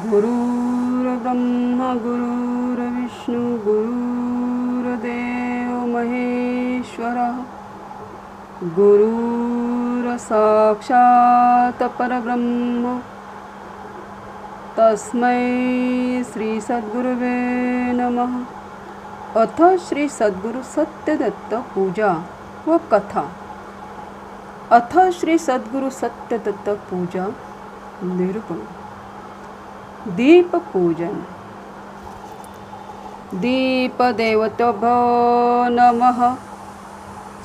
गुरुर्ब्रह्मा गुरुर्विष्णू गुरुर्देव महेश्वरः गुरुरसाक्षात् परब्रह्म. तस्मै श्रीसद्गुरुवे नमः. अथ श्री सद्गुरु सत्यदत्त पूजा व कथा. अथ श्री सद्गुरु सत्यदत्त पूजा निरूपण. दीपपूजन। दीपदेवतभो नमः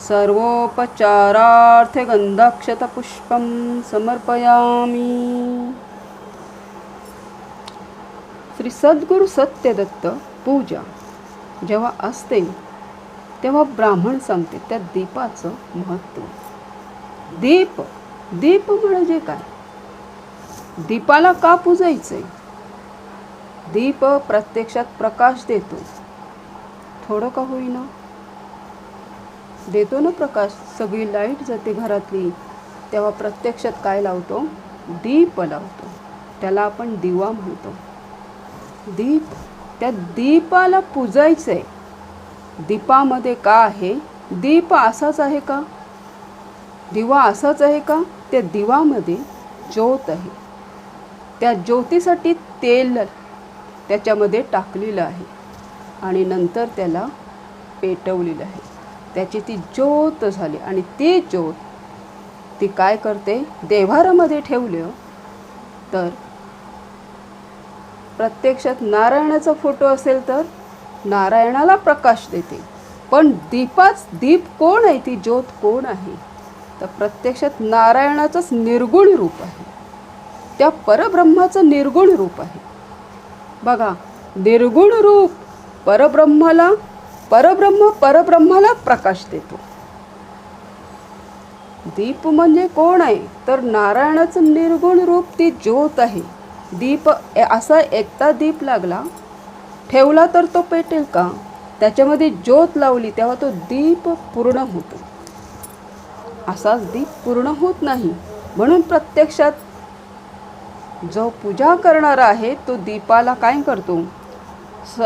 सर्वोपचारार्थे गन्धाक्षतपुष्पं समर्पयामि। श्री सद्गुरु सत्यदत्त पूजा जेव्हा असते तेव्हा ब्राह्मण सांगते त्या दीपाचं महत्त्व। दीप दीप म्हणजे काय? दीपाला का पूजायचंय? दीप प्रत्यक्षात प्रकाश देतो. थोडं का होईना? देतो ना प्रकाश? सगळी लाइट जाते घरातली. तेव्हा प्रत्यक्षात काय लावतो? दीप लावतो. त्याला आपण दिवा म्हणतो. दीप त्या दीपाला पूजायचं आहे दीपामध्ये का आहे? दीप असाच आहे का? दिवा असाच आहे का? त्या दिवामध्ये ज्योत आहे. त्या ज्योतीसाठी तेल त्याच्यामध्ये टाकलेलं आहे. आणि नंतर त्याला पेटवलेलं आहे. त्याची ती ज्योत झाली. आणि ती ज्योत ती काय करते? देव्हारामध्ये ठेवलं हो. तर प्रत्यक्षात नारायणाचा फोटो असेल तर नारायणाला प्रकाश देते. पण दीपाच दीप कोण आहे? ती ज्योत कोण आहे? तर प्रत्यक्षात नारायणाचंच निर्गुण रूप आहे. त्या परब्रह्माचं निर्गुण रूप आहे. बघा निर्गुण रूप परब्रह्माला परब्रह्म परब्रह्माला प्रकाश देतो. दीप म्हणजे कोण आहे? तर नारायणाचं निर्गुण रूप ती ज्योत आहे. दीप असा एकदा दीप लागला ठेवला तर तो पेटेल का? त्याच्यामध्ये ज्योत लावली तेव्हा तो दीप पूर्ण होतो. असाच दीप पूर्ण होत नाही. म्हणून प्रत्यक्षात जो पूजा करणारा आहे तो दीपाला काय करतो? स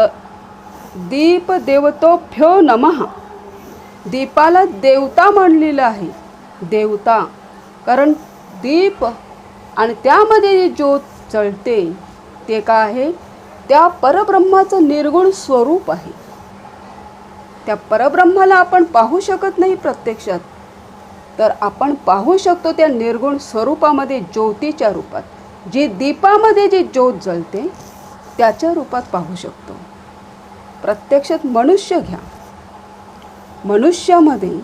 दीप देवतोभ्यो नमः. दीपाला देवता मानलेलं आहे. देवता कारण दीप आणि त्यामध्ये जे ज्योत चळते ते काय आहे? त्या परब्रह्माचं निर्गुण स्वरूप आहे. त्या परब्रह्माला आपण पाहू शकत नाही प्रत्यक्षात. तर आपण पाहू शकतो त्या निर्गुण स्वरूपामध्ये ज्योतीच्या रूपात. जी दीपामध्ये जी ज्योत जळते त्याच्या रूपात पाहू शकतो. प्रत्यक्षात मनुष्य घ्या. मनुष्यामध्ये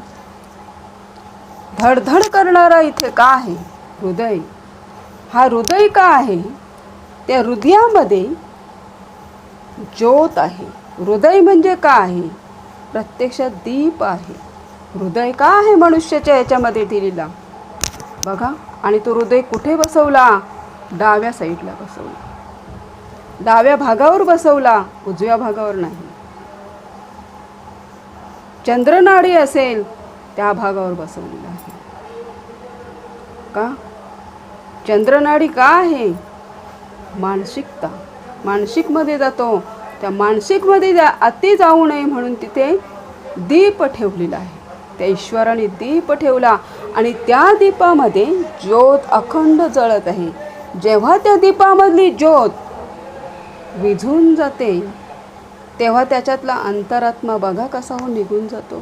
धडधड करणारा इथे का आहे? हृदय. हा हृदय का आहे? त्या हृदयामध्ये ज्योत आहे. हृदय म्हणजे का आहे? प्रत्यक्षात दीप आहे. हृदय का आहे मनुष्याच्या याच्यामध्ये दिलेला? बघा आणि तो हृदय कुठे बसवला? डाव्या साईडला बसवला. डाव्या भागावर बसवला उजव्या भागावर नाही. चंद्रनाडी असेल त्या भागावर बसवलेला आहे. का? चंद्रनाडी का आहे? मानसिकता. मानसिकमध्ये जातो. त्या मानसिकमध्ये जा अति जाऊ नये म्हणून तिथे दीप ठेवलेला आहे. त्या ईश्वराने दीप ठेवला आणि त्या दीपामध्ये ज्योत अखंड जळत आहे. जेव्हा त्या दीपामधली ज्योत विझून जाते तेव्हा त्याच्यातला अंतरात्मा बघा कसा हो निघून जातो.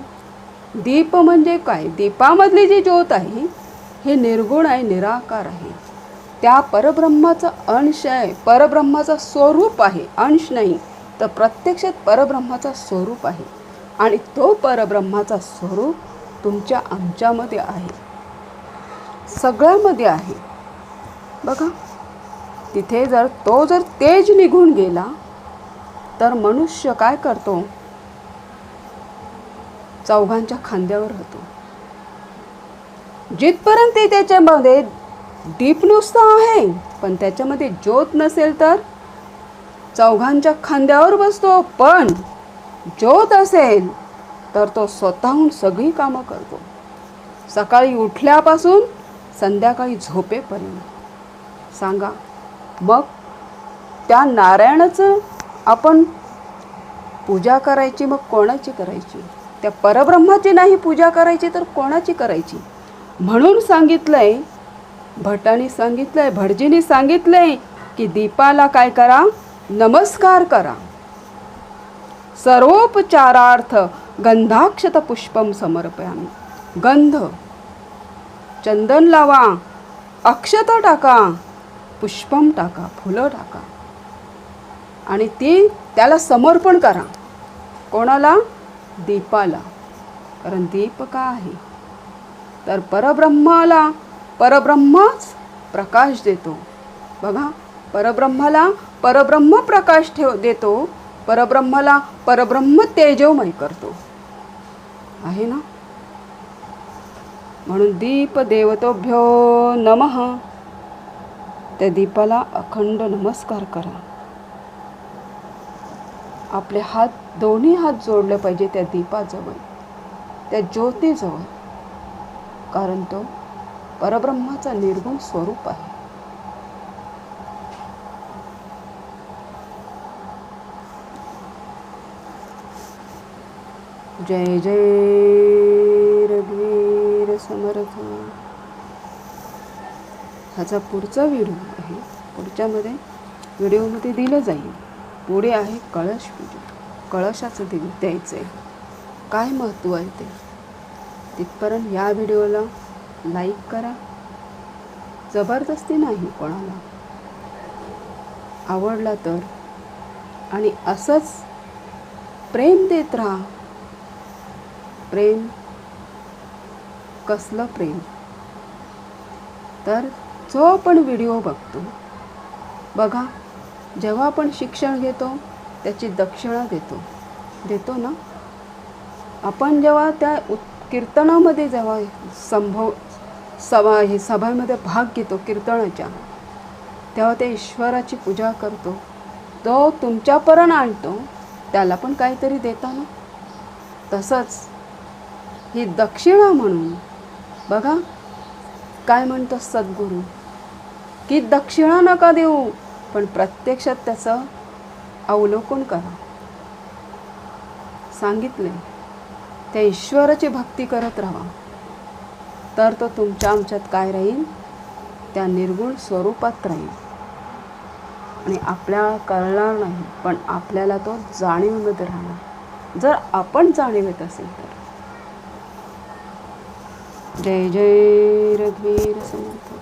दीप म्हणजे काय? दीपामधली जी ज्योत आहे हे निर्गुण आहे निराकार आहे. त्या परब्रह्माचा अंश आहे. परब्रह्माचा स्वरूप आहे. अंश नाही तर प्रत्यक्षात परब्रह्माचा स्वरूप आहे. आणि तो परब्रह्माचा स्वरूप तुमच्या आमच्यामध्ये आहे. सगळ्यामध्ये आहे. बघा तिथे जर तो जर तेज निघून गेला तर मनुष्य काय करतो? चौघांच्या खांद्यावर होतो जिथपर्यंत त्याच्यामध्ये डीप नुसतं आहे पण त्याच्यामध्ये ज्योत नसेल तर चौघांच्या खांद्यावर बसतो. पण ज्योत असेल तर तो स्वतःहून सगळी कामं करतो. सकाळी उठल्यापासून संध्याकाळी झोपेपर्यंत. सांगा. मग त्या नारायणाचं आपण पूजा करायची मग कोणाची करायची? त्या परब्रह्माची नाही पूजा करायची तर कोणाची करायची? म्हणून सांगितलंय भटाने सांगितलंय भटजीने सांगितलंय की दीपाला काय करा? नमस्कार करा. सर्वोपचारार्थ गंधाक्षत पुष्पम समर्पयामी. गंध. चंदन लावा. अक्षता टाका. पुष्पम टाका फुलं टाका. आणि ती त्याला समर्पण करा. कोणाला? दीपाला. कारण दीप का आहे? तर परब्रह्माला परब्रह्मच प्रकाश देतो. बघा परब्रह्माला परब्रह्म प्रकाश ठेव देतो. परब्रह्माला परब्रह्म तेजोमय करतो. आहे ना? म्हणून दीप देवतोभ्यो नमः. त्या दीपाला अखंड नमस्कार करा. आपले हात दोन्ही हात जोडले पाहिजे त्या दीपाजवळ त्या ज्योतीजवळ. कारण तो परब्रह्माचा निर्गुण स्वरूप आहे. जय जय रघुवीर समर्थ. ह्याचा पुढचा व्हिडिओ आहे. पुढच्यामध्ये व्हिडिओमध्ये दिलं जाईल. पुढे आहे कळश पूजा कळशाचं दे द्यायचं आहे काय महत्त्व आहे ते? तिथपर्यंत या व्हिडिओला लाईक करा. जबरदस्ती नाही कोणाला. आवडला तर. आणि असंच प्रेम देत राहा. प्रेम कसलं प्रेम? तर जो आपण व्हिडिओ बघतो बघा जेव्हा आपण शिक्षण घेतो त्याची दक्षिणा देतो. देतो ना? आपण जेव्हा त्या उत कीर्तनामध्ये जेव्हा संभव सभा हे सभामध्ये भाग घेतो कीर्तनाच्या तेव्हा ते ईश्वराची पूजा करतो. तो तुमच्यापर्यंत आणतो त्याला पण काहीतरी देता ना? तसंच ही दक्षिणा म्हणून बघा काय म्हणतो सद्गुरू? की दक्षिणा नका देऊ पण प्रत्यक्षात त्याचं अवलोकन करा. सांगितले त्या ईश्वराची भक्ती करत राहा. तर तो तुमच्या आमच्यात काय राहील? त्या निर्गुण स्वरूपात राहील. आणि आपल्याला कळणार नाही पण आपल्याला तो जाणीवमध्ये राहणार. जर आपण जाणीवेत असेल तर. जय जय रघुवीर समर्थ